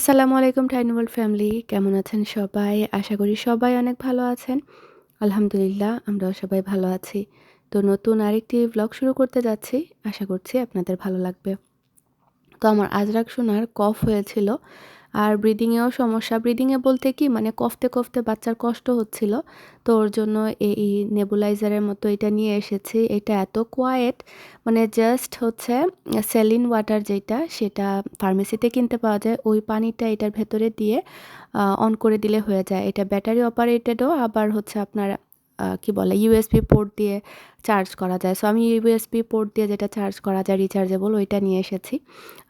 আসসালামু আলাইকুম tiny family, কেমন আছেন সবাই? আশা করি সবাই অনেক ভালো আছেন। আলহামদুলিল্লাহ, আমরাও সবাই ভালো আছি। তো নতুন আরেকটি ব্লগ শুরু করতে যাচ্ছি। আশা করছি আপনাদের ভালো লাগবে। তো আমার আজরাক সোনার কফ হয়েছিল। আর ব্রিদিংয়েও সমস্যা। ব্রিদিংয়ে বলতে কি মানে কফতে কফতে বাচ্চার কষ্ট হচ্ছিল। তো ওর জন্য এই নেবুলাইজারের মতো এটা নিয়ে এসেছি। এটা এত কোয়ায়েট মানে জাস্ট হচ্ছে সেলিন ওয়াটার যেটা, সেটা ফার্মেসিতে কিনতে পাওয়া যায়। ওই পানিটা এটার ভেতরে দিয়ে অন করে দিলে হয়ে যায়। এটা ব্যাটারি অপারেটেডও আবার হচ্ছে আপনার কি বলে ইউএসবি পোর্ট দিয়ে চার্জ করা যায়। সো আমি ইউএসবি পোর্ট দিয়ে যেটা চার্জ করা যায় রিচার্জেবল ওইটা নিয়ে এসেছি।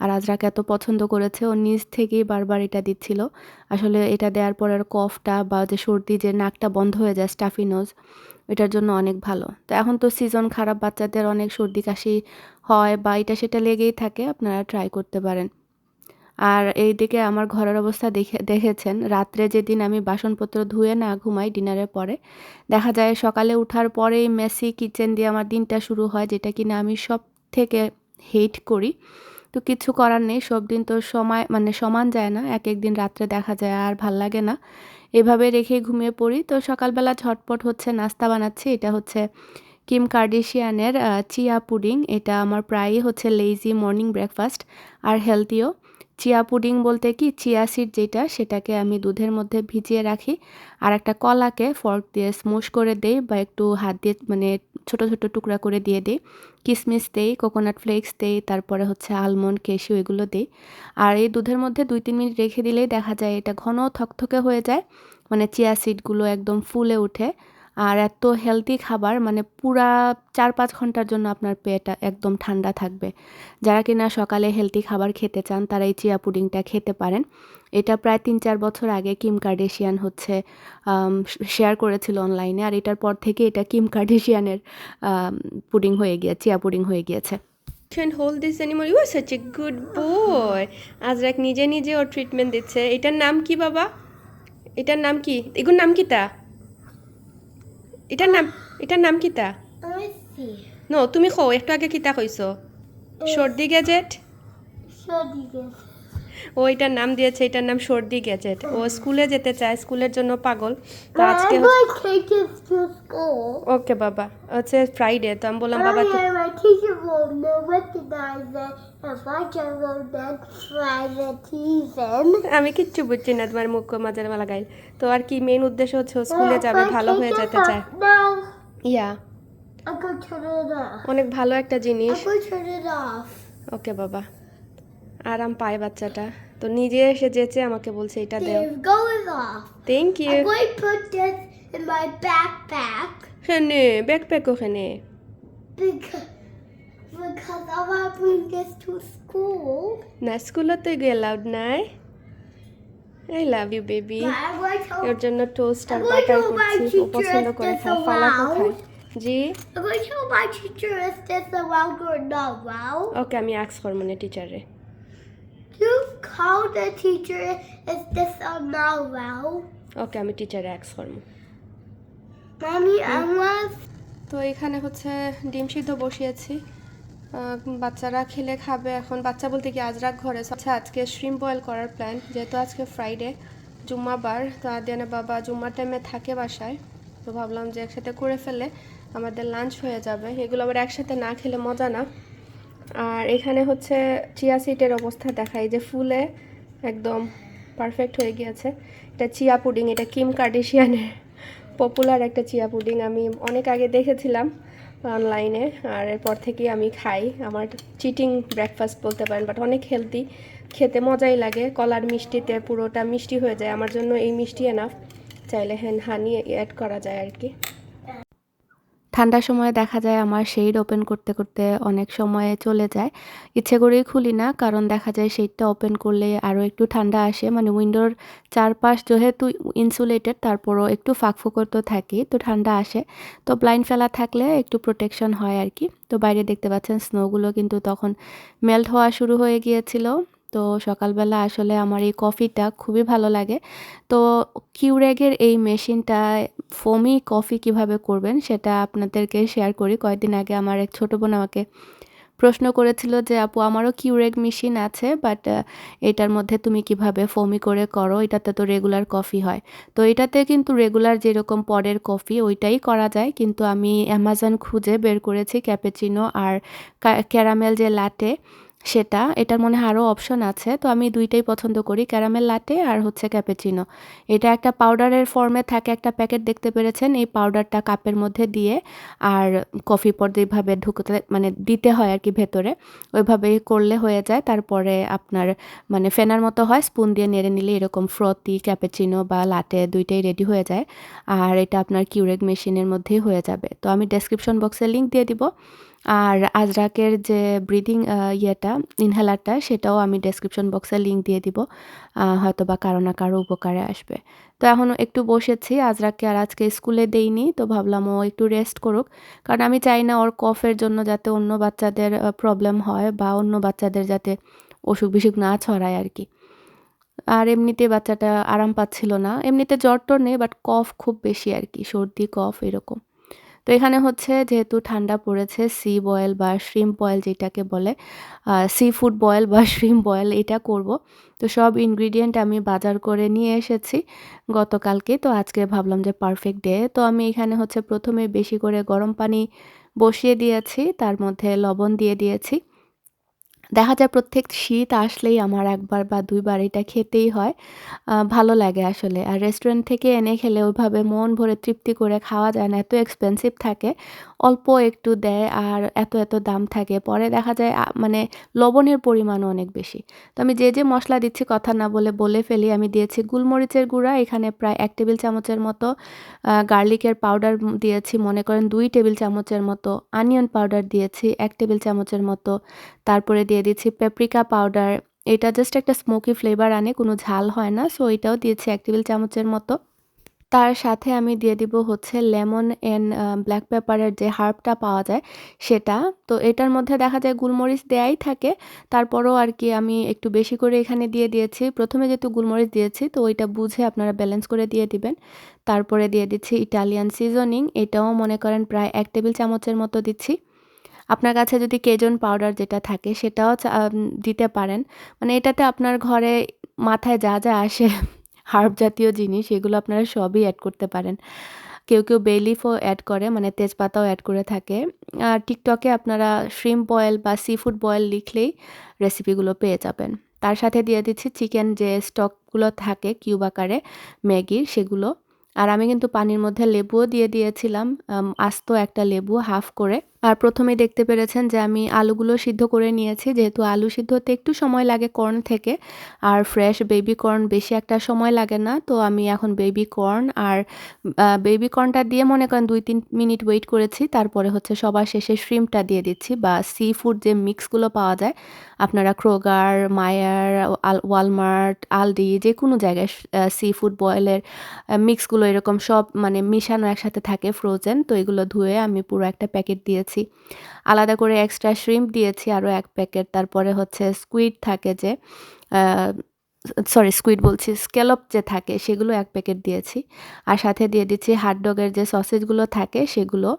আর আজরাকে এত পছন্দ করেছে, ও নিজ থেকেই বারবার এটা দিচ্ছিল। আসলে এটা দেওয়ার পর আর কফটা বা যে সর্দি যে নাকটা বন্ধ হয়ে যায় স্টাফি নোজ এটার জন্য অনেক ভালো। তো এখন তো সিজন খারাপ, বাচ্চাদের অনেক সর্দি কাশি হয় বা এটা সেটা লেগেই থাকে, আপনারা ট্রাই করতে পারেন। আর এই দিকে আমার ঘরের অবস্থা দেখে, দেখেছেন। রাত্রে যেদিন আমি বাসনপত্র ধুয়ে না ঘুমাই, ডিনারের পরে। দেখা যায় সকালে উঠার পরেই মেসি কিচেন দিয়ে আমার দিনটা শুরু হয়, যেটা কিনা আমি সব থেকে হেট করি। তো কিছু করার নেই, সব দিন তো সময় মানে সমান যায় না এক এক দিন রাত্রে দেখা যায় আর ভালো লাগে না। এভাবে রেখে ঘুমিয়ে পড়ি। তো সকালবেলা ঝটপট হচ্ছে নাস্তা বানাচ্ছি, এটা হচ্ছে কিম কার্ডিশিয়ানের চিয়া পুডিং এটা আমার প্রায়ই হচ্ছে লেজি মর্নিং ব্রেকফাস্ট আর হেলথিও চিয়া পুডিং বলতে কি? চিয়া সিড যেটা, সেটাকে আমি দুধের মধ্যে ভিজিয়ে রাখি। আর একটা কলাকে ফর্ক দিয়ে স্মুশ করে দেই বা একটু হাত দিয়ে মানে ছোট ছোট টুকরা করে দিয়ে দিই। কিশমিশ দেই, কোকোনাট ফ্লেক্স দেই, তারপরে হচ্ছে আলমন্ড কেশু এগুলো দেই। আর এই দুধের মধ্যে দুই তিন মিনিট রেখে দিলেই দেখা যায় এটা ঘন থকথকে হয়ে যায়। মানে চিয়া সিডগুলো একদম ফুলে উঠে। আর এত হেলদি খাবার মানে পুরা চার পাঁচ ঘণ্টার জন্য আপনার পেট একদম ঠান্ডা থাকবে। যারা কিনা সকালে হেলদি খাবার খেতে চান, তারা এই চিয়া পুডিংটা খেতে পারেন। এটা প্রায় তিন চার বছর আগে কিম কার্ডেশিয়ান হচ্ছে শেয়ার করেছিল অনলাইনে আর এটার পর থেকে এটা কিম কার্ডেশিয়ানের পুডিং হয়ে গিয়ে চিয়া পুডিং হয়ে গিয়েছে। Can hold this anymore. You are such a good boy. Ajrak নিজে নিজে ওর ট্রিটমেন্ট দিচ্ছে। এটার নাম কি বাবা? এটার নাম কি? এগুর নাম কি তা? এটার নাম এটার নাম কিতা? ন তুমি কও একটু আগে কিতা কইছো? সর্দি গ্যাজেট Shodigas. ও এটার নাম দিয়েছে এটার নাম সর্দি গ্যাজেট। ও স্কুলে যেতে চায় স্কুলের জন্য পাগল। তো আজকে. ওকে বাবা হচ্ছে ফ্রাইডে তো আমি বললাম বাবা. আমি কিচ্ছু বুঝছি না তোমার মুখ মাঝে লাগাই তো আর কি মেন উদ্দেশ্য হচ্ছে স্কুলে যাবে ভালো হয়ে যেতে চায়। ইয়া. অনেক ভালো একটা জিনিস. ওকে বাবা। আরাম পায় বাচ্চাটা। তো নিজে এসে যেচে আমাকে বলছে এটা দেও। Thank you I put this in my backpack হ্যাঁ নে ব্যাকপ্যাক ওখানে। না স্কুলে তো গেলাউড নাই? আই লাভ ইউ বেবি এর জন্য টোস্ট আর জি? ওকে আমি আক্স করব টিচারে You call the teacher if this not allowed. ওকে আমি টিচারে আক্স করব Mommy, I want তো এখানে হচ্ছে ডিম সিদ্ধ বসিয়েছি। বাচ্চারা খেলে খাবে এখন। বাচ্চা বলতে কি আজরাক ঘরে। আচ্ছা আজকে শ্রিম বয়েল করার প্ল্যান যেহেতু আজকে ফ্রাইডে জুম্মাবার তো আদিয়ানে বাবা জুম্মার টাইমে থাকে বাসায়। তো ভাবলাম যে একসাথে করে ফেলে আমাদের লাঞ্চ হয়ে যাবে। এগুলো আবার একসাথে না খেলে মজা না। আর এখানে হচ্ছে চিয়া সিটের অবস্থা দেখাই যে ফুলে একদম পারফেক্ট হয়ে গিয়েছে। এটা চিয়া পুডিং, এটা কিম কার্ডিশিয়ানের পপুলার একটা চিয়া পুডিং। আমি অনেক আগে দেখেছিলাম অনলাইনে আর এরপর থেকেই আমি খাই। আমার চিটিং ব্রেকফাস্ট বলতে পারেন বাট অনেক হেলদি খেতে মজাই লাগে, কলার মিষ্টিতে পুরোটা মিষ্টি হয়ে যায়। আমার জন্য এই মিষ্টি এনাফ চাইলে হ্যান হানি অ্যাড করা যায় আর কি। ঠান্ডার সময় দেখা যায় আমার শেড ওপেন করতে করতে অনেক সময় চলে যায়। ইচ্ছে করেই খুলি না, কারণ দেখা যায় শেডটা ওপেন করলে আরও একটু ঠান্ডা আসে। মানে উইন্ডোর চারপাশ যেহেতু ইনসুলেটেড তারপরও একটু ফাঁকফোকর তো থাকে, তো ঠান্ডা আসে। তো ব্লাইন্ড ফেলা থাকলে একটু প্রোটেকশন হয় আর কি। তো বাইরে দেখতে পাচ্ছেন স্নোগুলো কিন্তু তখন মেল্ট হওয়া শুরু হয়ে গিয়েছিল। তো সকালবেলা আসলে আমার এই কফিটা খুবই ভালো লাগে। তো কিউরেগের এই মেশিনটায় ফোমি কফি কীভাবে করবেন সেটা আপনাদেরকে শেয়ার করি। কয়েকদিন আগে আমার এক ছোটো বোন আমাকে প্রশ্ন করেছিল যে, আপু, আমারও কিউরেগ মেশিন আছে বাট এটার মধ্যে তুমি কীভাবে ফোমি করে করো? এটাতে তো রেগুলার কফি হয়। তো এটাতে কিন্তু রেগুলার যেরকম পরের কফি ওইটাই করা যায়। কিন্তু আমি অ্যামাজন খুঁজে বের করেছি ক্যাপেচিনো আর ক্যারামেল যে লাটে সেটা, এটার মনে হয় আরও অপশন আছে। তো আমি দুইটাই পছন্দ করি, ক্যারামেল লাটে আর হচ্ছে ক্যাপেচিনো এটা একটা পাউডারের ফর্মে থাকে একটা প্যাকেট দেখতে পেরেছেন? এই পাউডারটা কাপের মধ্যে দিয়ে আর কফি পর যেভাবে ঢুকতে মানে দিতে হয় আর কি ভেতরে, ওইভাবেই করলে হয়ে যায়। তারপরে আপনার মানে ফেনার মতো হয় স্পুন দিয়ে নেড়ে নিলে এরকম ফ্রতি ক্যাপেচিনো বা লাটে দুইটাই রেডি হয়ে যায়। আর এটা আপনার কিউরেক মেশিনের মধ্যেই হয়ে যাবে। তো আমি ডেসক্রিপশন বক্সে লিঙ্ক দিয়ে দিব। আর আজরাকের যে ব্রিদিং ইয়েটা ইনহেলারটা সেটাও আমি ডেসক্রিপশন বক্সে লিঙ্ক দিয়ে দিব হয়তো বা কারও না কারও উপকারে আসবে। তো এখন একটু বসেছি, আজরাককে আর আজকে স্কুলে দেইনি, তো ভাবলাম ও একটু রেস্ট করুক। কারণ আমি চাই না ওর কফের জন্য যাতে অন্য বাচ্চাদের প্রবলেম হয় বা অন্য বাচ্চাদের যাতে অসুখ বিসুখ না ছড়ায় আর কি। আর এমনিতে বাচ্চাটা আরাম পাচ্ছিল না। এমনিতে জ্বর টর নেই বাট কফ খুব বেশি আর কি, সর্দি কফ এরকম। তো এখানে হচ্ছে যেহেতু ঠান্ডা পড়েছে সি বয়েল বা শ্রিম বয়েল যেটাকে বলে সি ফুড বয়েল বা শ্রিম বয়েল এটা করব। তো সব ইনগ্রিডিয়েন্ট আমি বাজার করে নিয়ে এসেছি গতকালকে। তো আজকে ভাবলাম যে পারফেক্ট ডে তো আমি এখানে হচ্ছে প্রথমে বেশি করে গরম পানি বসিয়ে দিয়েছি, তার মধ্যে লবণ দিয়ে দিয়েছি। দেখা যায় প্রত্যেক শীত আসলেই আমার একবার বা দুইবার এটা খেতেই হয়। ভালো লাগে আসলে। আর রেস্টুরেন্ট থেকে এনে খেলে ওইভাবে মন ভরে তৃপ্তি করে খাওয়া যায় না, এত এক্সপেন্সিভ থাকে, অল্প একটু দেয় আর এত এত দাম থাকে। পরে দেখা যায় মানে লবণের পরিমাণও অনেক বেশি। তো আমি যে যে মশলা দিচ্ছি কথা না বলে বলে ফেলি, আমি দিয়েছি গুলমরিচের গুঁড়া, এখানে প্রায় এক টেবিল চামচের মতো গার্লিকের পাউডার দিয়েছি, মনে করেন দুই টেবিল চামচের মতো, আনিয়ন পাউডার দিয়েছি, এক টেবিল চামচের মতো তারপরে দিয়ে দিচ্ছি পেপ্রিকা পাউডার এটা জাস্ট একটা স্মোকি ফ্লেভার আনে, কোনো ঝাল হয় না সো এটাও দিয়েছি এক টেবিল চামচের মতো। তার সাথে আমি দিয়ে দিব হচ্ছে লেমন অ্যান্ড ব্ল্যাক পেপারের যে হার্বটা পাওয়া যায়, সেটা। তো এটার মধ্যে দেখা যায় গুলমরিচ দেয়াই থাকে, তারপরও আর কি আমি একটু বেশি করে এখানে দিয়ে দিয়েছি। প্রথমে যেহেতু গুলমরিচ দিয়েছি, তো ওইটা বুঝে আপনারা ব্যালেন্স করে দিয়ে দিবেন। তারপরে দিয়ে দিচ্ছি ইটালিয়ান সিজনিং এটাও মনে করেন প্রায় এক টেবিল চামচের মতো দিচ্ছি। আপনার কাছে যদি কেজন পাউডার যেটা থাকে সেটাও দিতে পারেন। মানে এটাতে আপনার ঘরে মাথায় যা যা আসে, হার্ব জাতীয় জিনিস, এগুলো আপনারা সবই অ্যাড করতে পারেন। কেউ কেউ বেলিফও অ্যাড করে মানে তেজপাতাও অ্যাড করে থাকে। আর টিকটকে আপনারা শ্রিম বয়েল বা সি ফুড বয়েল লিখলেই রেসিপিগুলো পেয়ে যাবেন। তার সাথে দিয়ে দিচ্ছি চিকেন যে স্টকগুলো থাকে কিউব আকারে ম্যাগির সেগুলো। আর আমি কিন্তু পানির মধ্যে লেবুও দিয়ে দিয়েছিলাম আস্ত একটা লেবু হাফ করে। আর প্রথমেই দেখতে পেরেছেন যে আমি আলুগুলো সিদ্ধ করে নিয়েছি, যেহেতু আলু সিদ্ধ হতে একটু সময় লাগে কর্ন থেকে। আর ফ্রেশ বেবি কর্ন বেশি একটা সময় লাগে না, তো আমি এখন বেবি কর্ন। আর বেবি কর্নটা দিয়ে মনে করেন দুই তিন মিনিট ওয়েট করেছি, তারপরে হচ্ছে সবার শেষে শ্রিমটা দিয়ে দিচ্ছি বা সি ফুড যে মিক্সগুলো পাওয়া যায়। আপনারা ক্রোগার মায়ার ওয়ালমার্ট আলডি যে কোনো জায়গায়, সি ফুড বয়েলের মিক্সগুলো এরকম সব মানে মিশানো একসাথে থাকে ফ্রোজেন তো এগুলো ধুয়ে আমি পুরো একটা প্যাকেট দিয়েছি। দিয়েছি। আলাদা করে এক্সট্রা শ্রিম্প দিয়েছি আরও এক প্যাকেট তারপরে হচ্ছে স্কুইড থাকে যে সরি স্কুইড বলছি স্কেলপ যে থাকে, সেগুলো এক প্যাকেট দিয়েছি। আর সাথে দিয়ে দিচ্ছি হাটডগের যে সসেজগুলো থাকে, সেগুলো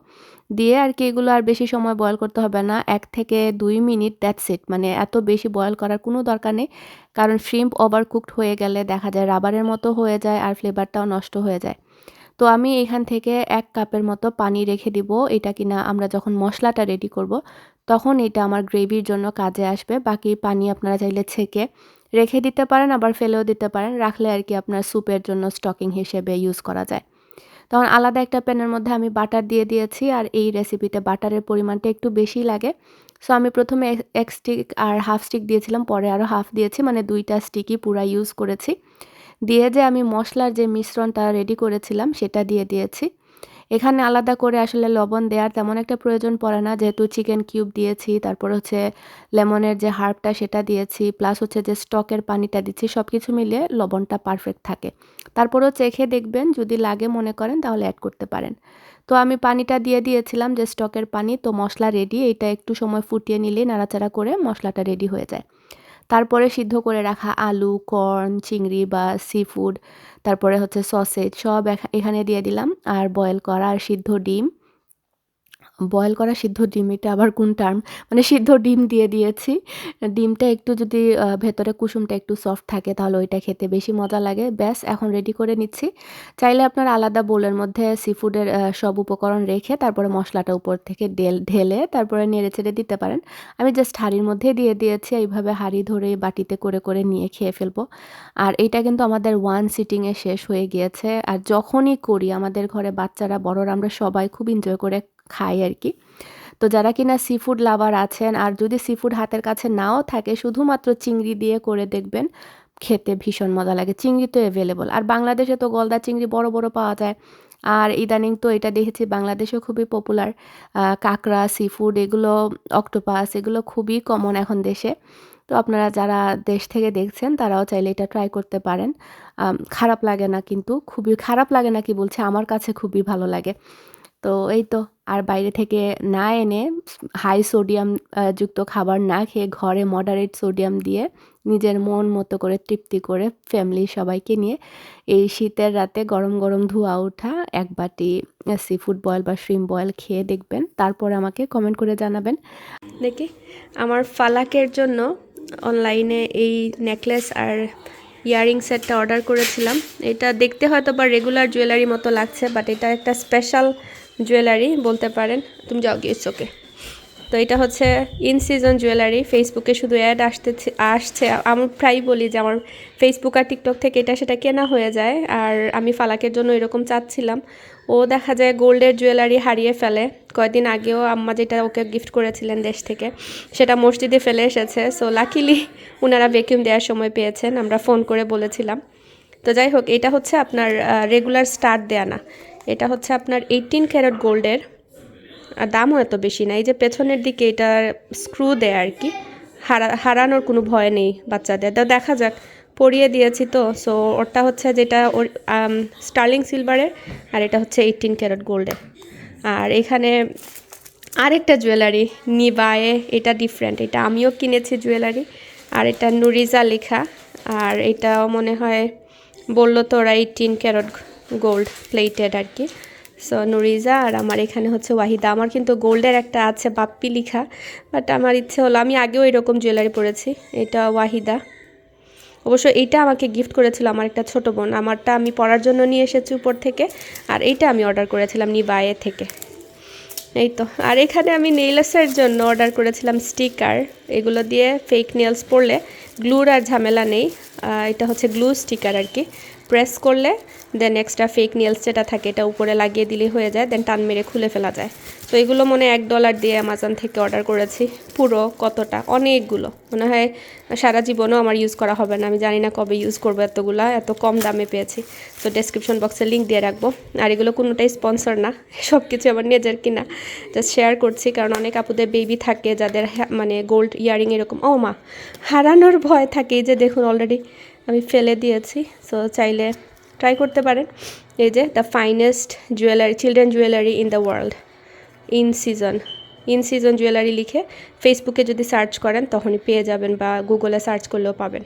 দিয়ে আর কি এগুলো আর বেশি সময় বয়ল করতে হবে না। এক থেকে দুই মিনিট দ্যাটস ইট মানে এত বেশি বয়ল করার কোনো দরকার নেই। কারণ শ্রিম্প ওভার কুকড হয়ে গেলে দেখা যায় রাবারের মতো হয়ে যায় আর ফ্লেভারটাও নষ্ট হয়ে যায়। তো আমি এখান থেকে এক কাপের মতো পানি রেখে দিব, এটা কিনা আমরা যখন মশলাটা রেডি করব, তখন এটা আমার গ্রেভির জন্য কাজে আসবে, বাকি পানি আপনারা চাইলে ছেঁকে রেখে দিতে পারেন, আবার ফেলেও দিতে পারেন, রাখলে আর কি আপনার স্যুপের জন্য স্টকিং হিসেবে ইউজ করা যায়। তখন আলাদা একটা প্যানের মধ্যে আমি বাটার দিয়ে দিয়েছি, আর এই রেসিপিতে বাটারের পরিমাণটা একটু বেশি লাগে। সো আমি প্রথমে এক স্টিক আর হাফ স্টিক দিয়েছিলাম, পরে আরও হাফ দিয়েছি মানে দুইটা স্টিকই পুরা ইউজ করেছি। দিয়ে যে আমি মশলার যে মিশ্রণটা রেডি করেছিলাম, সেটা দিয়ে দিয়েছি। এখানে আলাদা করে আসলে লবণ দেওয়ার তেমন একটা প্রয়োজন পড়ে না। যেহেতু চিকেন কিউব দিয়েছি, তারপর হচ্ছে লেমনের যে হার্বটা সেটা দিয়েছি প্লাস হচ্ছে যে স্টকের পানিটা দিচ্ছি সব কিছু মিলিয়ে লবণটা পারফেক্ট থাকে। তারপরও চেখে দেখবেন, যদি লাগে মনে করেন, তাহলে অ্যাড করতে পারেন। তো আমি পানিটা দিয়ে দিয়েছিলাম যে স্টকের পানি, তো মশলা রেডি এটা একটু সময় ফুটিয়ে নিলেই নাড়াচাড়া করে মশলাটা রেডি হয়ে যায়। তারপরে সিদ্ধ করে রাখা আলু কর্ন চিংড়ি বা সি ফুড তারপরে হচ্ছে সসেজ সব এখানে দিয়ে দিলাম আর বয়েল করা আর সিদ্ধ ডিম। বয়েল করা সিদ্ধ ডিম এটা আবার কোন টার্ম মানে সিদ্ধ ডিম দিয়ে দিয়েছি। ডিমটা একটু যদি ভেতরে কুসুমটা একটু সফট থাকে তাহলে ওইটা খেতে বেশি মজা লাগে। ব্যাস, এখন রেডি করে নিচ্ছি। চাইলে আপনার আলাদা বোলের মধ্যে সি ফুডের সব উপকরণ রেখে তারপরে মশলাটা উপর থেকে ডেল ঢেলে তারপরে নেড়ে ছেড়ে দিতে পারেন। আমি জাস্ট হাঁড়ির মধ্যে দিয়ে দিয়েছি, এইভাবে হাঁড়ি ধরে বাটিতে করে করে নিয়ে খেয়ে ফেলব। আর এটা কিন্তু আমাদের ওয়ান সিটিংয়ে শেষ হয়ে গিয়েছে। আর যখনই করি, আমাদের ঘরে বাচ্চারা, বড়রা, আমরা সবাই খুব এনজয় করে খাই আর কি। তো যারা কিনা সি ফুড লাভার আছেন আর যদি সি ফুড হাতের কাছে নাও থাকে, শুধুমাত্র চিংড়ি দিয়ে করে দেখবেন খেতে ভীষণ মজা লাগে। চিংড়ি তো অ্যাভেলেবল আর বাংলাদেশে তো গলদা চিংড়ি বড় বড় পাওয়া যায়। আর ইদানিং তো এটা দেখেছি, বাংলাদেশেও খুবই পপুলার কাঁকড়া সি ফুড এগুলো অক্টোপাস এগুলো খুবই কমন এখন দেশে। তো আপনারা যারা দেশ থেকে দেখছেন, তারাও চাইলে এটা ট্রাই করতে পারেন। খারাপ লাগে না কিন্তু, খুবই খারাপ লাগে না কি বলছে, আমার কাছে খুবই ভালো লাগে। তো এই তো, আর বাইরে থেকে না এনে হাই সোডিয়াম যুক্ত খাবার না খেয়ে ঘরে মডারেট সোডিয়াম দিয়ে নিজের মন মতো করে তৃপ্তি করে ফ্যামিলি সবাইকে নিয়ে এই শীতের রাতে গরম গরম ধোয়া ওঠা, এক বাটি সি ফুড বয়েল বা শ্রিম বয়েল খেয়ে দেখবেন। তারপর আমাকে কমেন্ট করে জানাবেন। দেখি, আমার ফালাকের জন্য অনলাইনে এই নেকলেস আর ইয়ারিং সেটটা অর্ডার করেছিলাম। এটা দেখতে হয়তো বা রেগুলার জুয়েলারি মতো লাগছে বাট এটা একটা স্পেশাল জুয়েলারি বলতে পারেন। তুমি যাও গিয়েছ ওকে তো এটা হচ্ছে ইন সিজন জুয়েলারি ফেসবুকে শুধু অ্যাড আসতে আসছে। আমি প্রায় বলি যে আমার ফেসবুক আর টিকটক থেকে এটা সেটা কেনা হয়ে যায়, আর আমি ফালাকের জন্য এরকম চাচ্ছিলাম। ও দেখা যায় গোল্ডের জুয়েলারি হারিয়ে ফেলে। কয়েকদিন আগেও আম্মা যেটা ওকে গিফট করেছিলেন দেশ থেকে, সেটা মসজিদে ফেলে এসেছে। সো লাকিলি ওনারা ভ্যাকিউম দেওয়ার সময় পেয়েছেন, আমরা ফোন করে বলেছিলাম। তো যাই হোক, এটা হচ্ছে আপনার রেগুলার স্টার্ট দেয়া না এটা হচ্ছে আপনার এইটিন ক্যারেট গোল্ডের আর দামও এত বেশি না। এই যে পেছনের দিকে এটা স্ক্রু দেয় আর কি, হারা, হারানোর কোনো ভয় নেই বাচ্চাদের। তো দেখা যাক, পরিয়ে দিয়েছি তো। সো ওটা হচ্ছে যেটা ওর স্টার্লিং সিলভারের আর এটা হচ্ছে এইটিন ক্যারেট গোল্ডের আর এখানে আরেকটা জুয়েলারি নিবায়ে এটা ডিফারেন্ট এটা আমিও কিনেছি জুয়েলারি আর এটা নুরিজা লেখা। আর এটাও মনে হয় বলল তো ওরা এইটিন ক্যারট গোল্ড প্লেটেড আর কি। সো নুরিজা আর আমার এখানে হচ্ছে ওয়াহিদা। আমার কিন্তু গোল্ডের একটা আছে বাপ্পি লিখা বাট আমার ইচ্ছে হলো, আমি আগেও এরকম জুয়েলারি পরেছি। এটা ওয়াহিদা। অবশ্য এইটা আমাকে গিফট করেছিল আমার একটা ছোট বোন। আমারটা আমি পরার জন্য নিয়ে এসেছি উপর থেকে, আর এইটা আমি অর্ডার করেছিলাম নিবায়ে থেকে। এই তো। আর এখানে আমি নেইলসের জন্য অর্ডার করেছিলাম স্টিকার এগুলো দিয়ে ফেক নেলস পরলে গ্লুর আর ঝামেলা নেই। এটা হচ্ছে গ্লু স্টিকার আর কি। প্রেস করলে দেন এক্সট্রা ফেক নেলস যেটা থাকে এটা উপরে লাগিয়ে দিলেই হয়ে যায় দেন টান মেরে খুলে ফেলা যায়। তো এগুলো মনে এক ডলার দিয়ে অ্যামাজন থেকে অর্ডার করেছি। পুরো কতটা? অনেকগুলো। মনে হয় সারা জীবনেও আমার ইউজ করা হবে না। আমি জানি না কবে ইউজ করব এতগুলো, এত কম দামে পেয়েছি। তো ডেসক্রিপশন বক্সে লিঙ্ক দিয়ে রাখব। আর এগুলো কোনোটাই স্পন্সর না। সব কিছু আমার নিজের কিনা। জাস্ট শেয়ার করছি, কারণ অনেক আপুদের বেবি থাকে যাদের মানে গোল্ড ইয়ারিং এরকম। ও মা, হারানোর ভয় থাকে। যে দেখুন অলরেডি আমি ফেলে দিয়েছি সো চাইলে ট্রাই করতে পারেন। এই যে the finest jewellery children jewellery in the world in season in season jewellery লিখে ফেসবুকে যদি সার্চ করেন, তখনই পেয়ে যাবেন বা গুগলে সার্চ করলেও পাবেন।